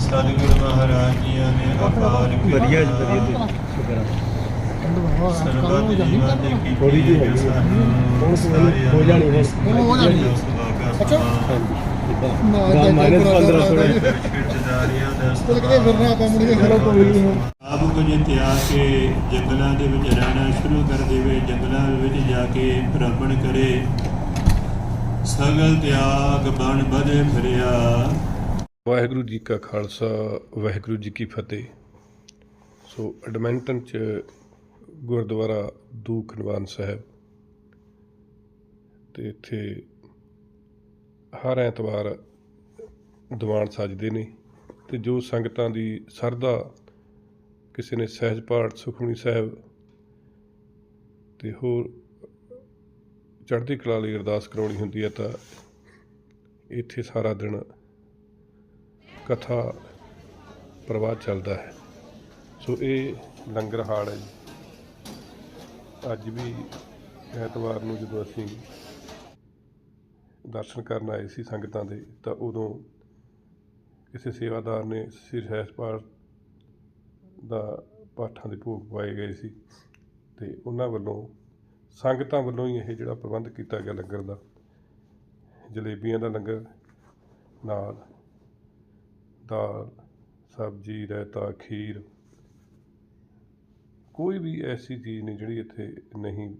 ਸਤਿਗੁਰੂ ਮਹਾਰਾਜ ਜੀਆਂ ਨੇ ਅਪਾਰ ਵਧੀਆ ਜੀ ਵਧੀਆ ਜੀ ਸ਼ੁਕਰ ਆ ਸਰਬੱਤ ਜੀਵਾਂ ਦੇ ਕੀ ਥੋੜ੍ਹੀ ਜਿਹੀ ਹੈ। ਹੁਣ ਕੋਈ ਹੋ ਜਾਣੀ। ਹੁਣ ਹੋ ਜਾਣੀ ਹੈ। ਅੱਛਾ। ਹਾਂਜੀ ਨਾ, ਮਾਈਨਸ ਨਾ, 15 ਨਾ, ਥੋੜਾ ਨਾ, ਚਲ ਕਿਤੇ ਫਿਰਨਾ ਆਪਾਂ ਮੁੜ ਕੇ ਚਲੋ ਕੋਈ ਨਹੀਂ ਹੁਣ ਆਪ ਕੁਝ ਤਿਆਗ ਕੇ ਜੰਗਲਾਂ ਦੇ ਵਿੱਚ ਰਹਿਣਾ ਸ਼ੁਰੂ ਕਰ ਦੇਵੇ, ਜੰਗਲਾਂ ਵਿੱਚ ਜਾ ਕੇ ਭ੍ਰਮਣ ਕਰੇ। ਸਗਲ ਤਿਆਗ ਬਣ ਬਦੇ ਫਿਰਿਆ। ਵਾਹਿਗੁਰੂ ਜੀ ਕਾ ਖਾਲਸਾ, ਵਾਹਿਗੁਰੂ ਜੀ ਕੀ ਫਤਿਹ। ਸੋ ਐਡਮਿੰਟਨ ਚ ਗੁਰਦੁਆਰਾ ਦੂਖ ਨਿਵਾਨ ਸਾਹਿਬ। ਤੇ ਇੱਥੇ ਹਰ ਐਤਵਾਰ ਦੀਵਾਨ ਸਜਦੇ ਨੇ ਤੇ ਜੋ ਸੰਗਤਾਂ ਦੀ ਸਰਦਾ ਕਿਸੇ ਨੇ ਸਹਿਜ ਪਾਠ ਸੁਖਮਨੀ ਸਾਹਿਬ ਤੇ ਹੋਰ ਚੜ੍ਹਦੀ ਕਲਾ ਲਈ ਅਰਦਾਸ ਕਰਾਉਣੀ ਹੁੰਦੀ ਹੈ ਤਾਂ ਇੱਥੇ ਸਾਰਾ ਦਿਨ ਕਥਾ ਪ੍ਰਵਾਹ ਚੱਲਦਾ ਹੈ। ਸੋ ਇਹ ਲੰਗਰ ਹਾਲ ਹੈ ਜੀ। ਅੱਜ ਵੀ ਐਤਵਾਰ ਨੂੰ ਜਦੋਂ ਅਸੀਂ ਦਰਸ਼ਨ ਕਰਨ ਆਏ ਸੀ ਸੰਗਤਾਂ ਦੇ ਤਾਂ ਉਦੋਂ ਕਿਸੇ ਸੇਵਾਦਾਰ ਨੇ ਸਿਰ ਸਹਿਜ ਪਾਠ ਦਾ ਪਾਠਾਂ ਦੇ ਭੋਗ ਪਾਏ ਗਏ ਸੀ ਤੇ ਉਹਨਾਂ ਵੱਲੋਂ ਸੰਗਤਾਂ ਵੱਲੋਂ ਹੀ ਇਹ ਜਿਹੜਾ ਪ੍ਰਬੰਧ ਕੀਤਾ ਗਿਆ ਲੰਗਰ ਦਾ, ਜਲੇਬੀਆਂ ਦਾ ਲੰਗਰ, ਨਾਲ ਦਾਲ, ਸਬਜ਼ੀ, ਰਾਇਤਾ, ਖੀਰ, ਕੋਈ ਵੀ ਐਸੀ ਚੀਜ਼ ਨਹੀਂ ਜਿਹੜੀ ਇੱਥੇ ਨਹੀਂ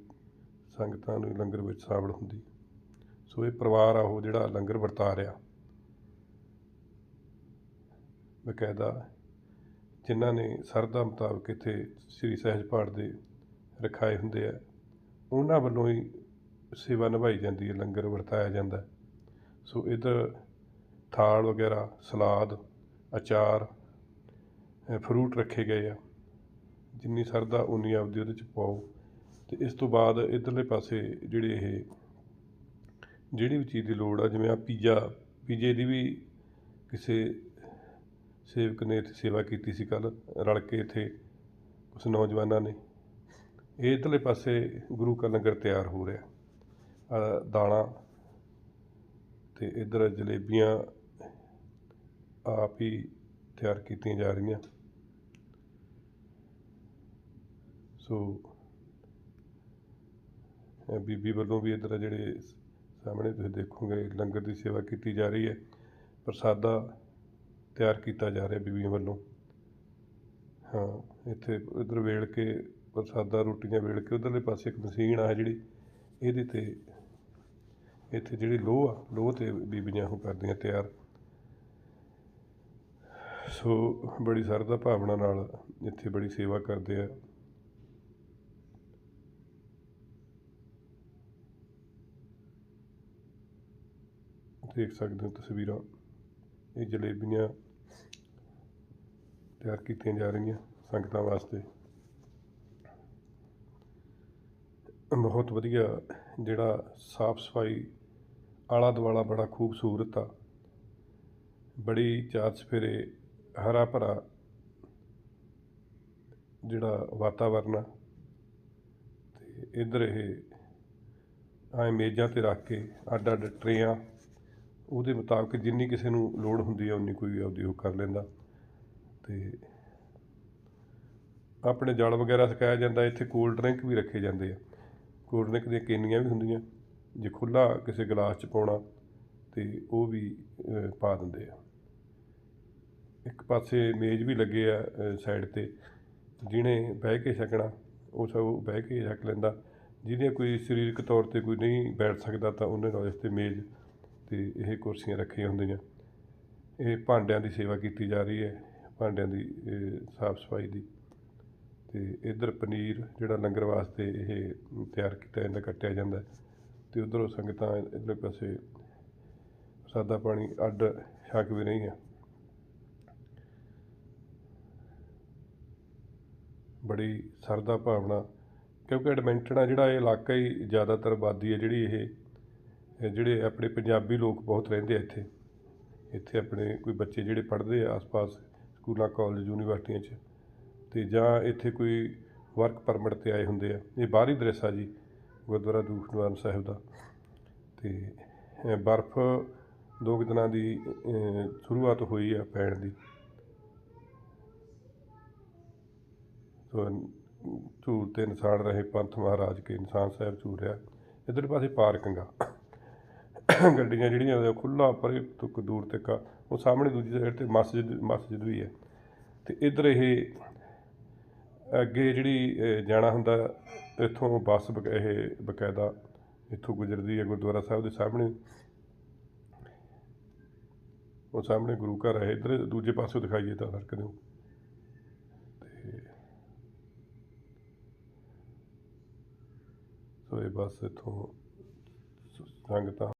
ਸੰਗਤਾਂ ਨੂੰ ਲੰਗਰ ਵਿੱਚ ਸ਼ਾਮਲ ਹੁੰਦੀ। ਸੋ ਇਹ ਪਰਿਵਾਰ ਆ, ਉਹ ਜਿਹੜਾ ਲੰਗਰ ਵਰਤਾ ਰਿਹਾ। ਬਕਾਇਦਾ ਜਿਨ੍ਹਾਂ ਨੇ ਸਰਦਾ ਮੁਤਾਬਕ ਇੱਥੇ ਸ੍ਰੀ ਸਹਿਜ ਪਾਠ ਦੇ ਰਖਾਏ ਹੁੰਦੇ ਆ, ਉਹਨਾਂ ਵੱਲੋਂ ਹੀ ਸੇਵਾ ਨਿਭਾਈ ਜਾਂਦੀ ਹੈ, ਲੰਗਰ ਵਰਤਾਇਆ ਜਾਂਦਾ ਸੋ ਇੱਧਰ ਥਾਲ ਵਗੈਰਾ, ਸਲਾਦ, ਅਚਾਰ ਫਰੂਟ ਰੱਖੇ ਗਏ ਆ। ਜਿੰਨੀ ਸਰਦਾ, ਉਨੀ ਆਪਦੀ ਉਹਦੇ ਚ ਪਾਓ। ਤੇ ਇਸ ਤੋਂ ਬਾਅਦ ਇਧਰਲੇ ਪਾਸੇ ਜਿਹੜੇ ਇਹ, ਜਿਹੜੀ ਵੀ ਚੀਜ਼ ਦੀ ਲੋੜ ਆ, ਜਿਵੇਂ ਆ ਪੀਜ਼ਾ, ਪੀਜ਼ੇ ਦੀ ਵੀ ਕਿਸੇ ਸੇਵਕ ਨੇ ਇੱਥੇ ਸੇਵਾ ਕੀਤੀ ਸੀ ਕੱਲ ਰਲ ਕੇ ਇੱਥੇ ਉਸ ਨੌਜਵਾਨਾਂ ਨੇ। ਇਹ ਇਧਰਲੇ ਪਾਸੇ ਗੁਰੂ ਕਾ ਲੰਗਰ ਤਿਆਰ ਹੋ ਰਿਹਾ। ਆ ਦਾਲਾਂ ਤੇ ਇਧਰ ਜਲੇਬੀਆਂ ਆਪ ਹੀ ਤਿਆਰ ਕੀਤੀਆਂ ਜਾ ਰਹੀਆਂ। ਸੋ ਬੀਬੀ ਵੱਲੋਂ ਵੀ ਇੱਧਰ ਜਿਹੜੇ ਸਾਹਮਣੇ ਤੁਸੀਂ ਦੇਖੋਗੇ, ਲੰਗਰ ਦੀ ਸੇਵਾ ਕੀਤੀ ਜਾ ਰਹੀ ਹੈ। ਪ੍ਰਸਾਦਾ ਤਿਆਰ ਕੀਤਾ ਜਾ ਰਿਹਾ ਬੀਬੀਆਂ ਵੱਲੋਂ। ਹਾਂ, ਇੱਥੇ ਇੱਧਰ ਵੇਲ ਕੇ ਪ੍ਰਸਾਦਾ, ਰੋਟੀਆਂ ਵੇਲ ਕੇ ਉਧਰਲੇ ਪਾਸੇ ਇੱਕ ਮਸ਼ੀਨ ਆ ਜਿਹੜੀ, ਇਹਦੇ ਤੇ ਇੱਥੇ ਜਿਹੜੀ ਲੋਹ ਆ, ਲੋਹ ਤੇ ਬੀਬੀਆਂ ਉਹ ਕਰਦੀਆਂ ਤਿਆਰ। ਸੋ ਬੜੀ ਸਰਦਾ ਭਾਵਨਾ ਨਾਲ ਇੱਥੇ ਬੜੀ ਸੇਵਾ ਕਰਦੇ ਆ। ਦੇਖ ਸਕਦੇ ਹੋ ਤਸਵੀਰਾਂ। ਇਹ ਜਲੇਬੀਆਂ ਤਿਆਰ ਕੀਤੀਆਂ ਜਾ ਰਹੀਆਂ ਸੰਗਤਾਂ ਵਾਸਤੇ। ਬਹੁਤ ਵਧੀਆ ਜਿਹੜਾ ਸਾਫ਼ ਸਫ਼ਾਈ ਆਲਾ ਦੁਆਲਾ ਬੜਾ ਖੂਬਸੂਰਤ ਆ। ਬੜੀ ਚਾਰ ਸਫੇਰੇ ਹਰਾ ਭਰਾ ਜਿਹੜਾ ਵਾਤਾਵਰਨ ਆ। ਤੇ ਇਧਰ ਇਹ ਐ ਮੇਜ਼ਾਂ ਤੇ ਰੱਖ ਕੇ ਅੱਡ ਅੱਡ ਟਰੇਆਂ ਉਹਦੇ ਮੁਤਾਬਕ ਜਿੰਨੀ ਕਿਸੇ ਨੂੰ ਲੋੜ ਹੁੰਦੀ ਹੈ ਉਨੀ ਕੋਈ ਆਪਦੀ ਉਹ ਕਰ ਲੈਂਦਾ। ਤੇ ਆਪਣੇ ਜਲ ਵਗੈਰਾ ਸਿਖਾਇਆ ਜਾਂਦਾ, ਇੱਥੇ ਕੋਲਡ ਡਰਿੰਕ ਵੀ ਰੱਖੇ ਜਾਂਦੇ ਆ। ਕੋਲਡ ਡਰਿੰਕ ਦੀਆਂ ਕੇਨੀਆਂ ਵੀ ਹੁੰਦੀਆਂ, ਜੇ ਖੁੱਲਾ ਕਿਸੇ ਗਲਾਸ 'ਚ ਪਾਉਣਾ, ਤੇ ਉਹ ਵੀ ਪਾ ਦਿੰਦੇ ਆ। ਇੱਕ ਪਾਸੇ ਮੇਜ਼ ਵੀ ਲੱਗੇ ਆ ਸਾਈਡ ਤੇ, ਜਿਹਨੇ ਬਹਿ ਕੇ ਛਕਣਾ, ਉਹ ਸਭ ਬਹਿ ਕੇ ਛਕ ਲੈਂਦਾ। ਜਿਹਨੇ ਕੋਈ ਸਰੀਰਕ ਤੌਰ ਤੇ ਕੋਈ ਨਹੀਂ ਬੈਠ ਸਕਦਾ, ਤਾਂ ਉਹਨੇ ਨਾਲ ਇਸ ਤੇ ਮੇਜ਼ ਤੇ ਇਹ ਕੁਰਸੀਆਂ ਰੱਖੀਆਂ ਹੁੰਦੀਆਂ। ਇਹ ਭਾਂਡਿਆਂ ਦੀ ਸੇਵਾ ਕੀਤੀ ਜਾ ਰਹੀ ਹੈ, ਭਾਂਡਿਆਂ ਦੀ ਸਾਫ਼ ਸਫ਼ਾਈ ਦੀ। ਤੇ ਇਧਰ ਪਨੀਰ ਜਿਹੜਾ ਲੰਗਰ ਵਾਸਤੇ ਇਹ ਤਿਆਰ ਕੀਤਾ ਜਾਂਦਾ ਕੱਟਿਆ ਜਾਂਦਾ ਤੇ ਉਧਰੋਂ ਸੰਗਤਾਂ ਇਧਰਲੇ ਪਾਸੇ ਸਾਦਾ ਪਾਣੀ, ਅੱਡ ਛਕ ਵੀ ਰਹੀਆਂ। ਬੜੀ ਸਰਦਾ ਭਾਵਨਾ, ਕਿਉਂਕਿ ਐਡਮਿੰਟਨ ਆ ਜਿਹੜਾ ਇਹ ਇਲਾਕਾ ਹੀ ਜ਼ਿਆਦਾਤਰ ਆਬਾਦੀ ਹੈ ਜਿਹੜੀ ਇਹ ਜਿਹੜੇ ਆਪਣੇ ਪੰਜਾਬੀ ਲੋਕ ਬਹੁਤ ਰਹਿੰਦੇ ਆ ਇੱਥੇ ਇੱਥੇ ਆਪਣੇ ਕੋਈ ਬੱਚੇ ਜਿਹੜੇ ਪੜ੍ਹਦੇ ਆ ਆਸ-ਪਾਸ ਸਕੂਲਾਂ, ਕਾਲਜ, ਯੂਨੀਵਰਸਿਟੀਆਂ 'ਚ, ਤੇ ਜਾਂ ਇੱਥੇ ਕੋਈ ਵਰਕ ਪਰਮਿਟ ਤੇ ਆਏ ਹੁੰਦੇ ਆ। ਇਹ ਬਾਹਰੀ ਦ੍ਰਿਸ਼ ਆ ਜੀ, ਗੁਰਦੁਆਰਾ ਦੂਖ ਨਿਵਾਰਨ ਸਾਹਿਬ ਦਾ। ਤੇ ਬਰਫ਼ ਦੋ ਕੁ ਦਿਨਾਂ ਦੀ ਸ਼ੁਰੂਆਤ ਹੋਈ ਆ ਪੈਣ ਦੀ। ਸੋ, ਝੂਲ ਤੇ ਨਿਸ਼ਾਨ ਰਹੇ ਪੰਥ ਮਹਾਰਾਜ ਕੇ ਇਨਸਾਨ ਸਾਹਿਬ ਝੂਲ ਰਿਹਾ। ਇੱਧਰ ਪਾਸੇ ਪਾਰਕਿੰਗ ਆ। ਗੱਡੀਆਂ ਜਿਹੜੀਆਂ ਖੁੱਲਾ ਪਰੇ ਤੁਕ ਦੂਰ ਤੱਕ ਆ। ਉਹ ਸਾਹਮਣੇ ਦੂਜੀ ਸਾਈਡ ਤੇ ਮਸਜਿਦ ਮਸਜਿਦ ਵੀ ਹੈ। ਤੇ ਇੱਧਰ ਇਹ ਅੱਗੇ ਜਿਹੜੀ ਜਾਣਾ ਹੁੰਦਾ, ਇੱਥੋਂ ਬੱਸ ਬਕ- ਇਹ ਬਕਾਇਦਾ ਇੱਥੋਂ ਗੁਜ਼ਰਦੀ ਹੈ ਗੁਰਦੁਆਰਾ ਸਾਹਿਬ ਦੇ ਸਾਹਮਣੇ। ਉਹ ਸਾਹਮਣੇ ਗੁਰੂ ਘਰ ਹੈ। ਇੱਧਰ ਦੂਜੇ ਪਾਸੇ ਦਿਖਾਈਏ ਤਾਂ ਸੜਕ ਦੇ ਤੇ ਸੋ ਇਹ ਬੱਸ ਇੱਥੋਂ ਸੰਗਤਾਂ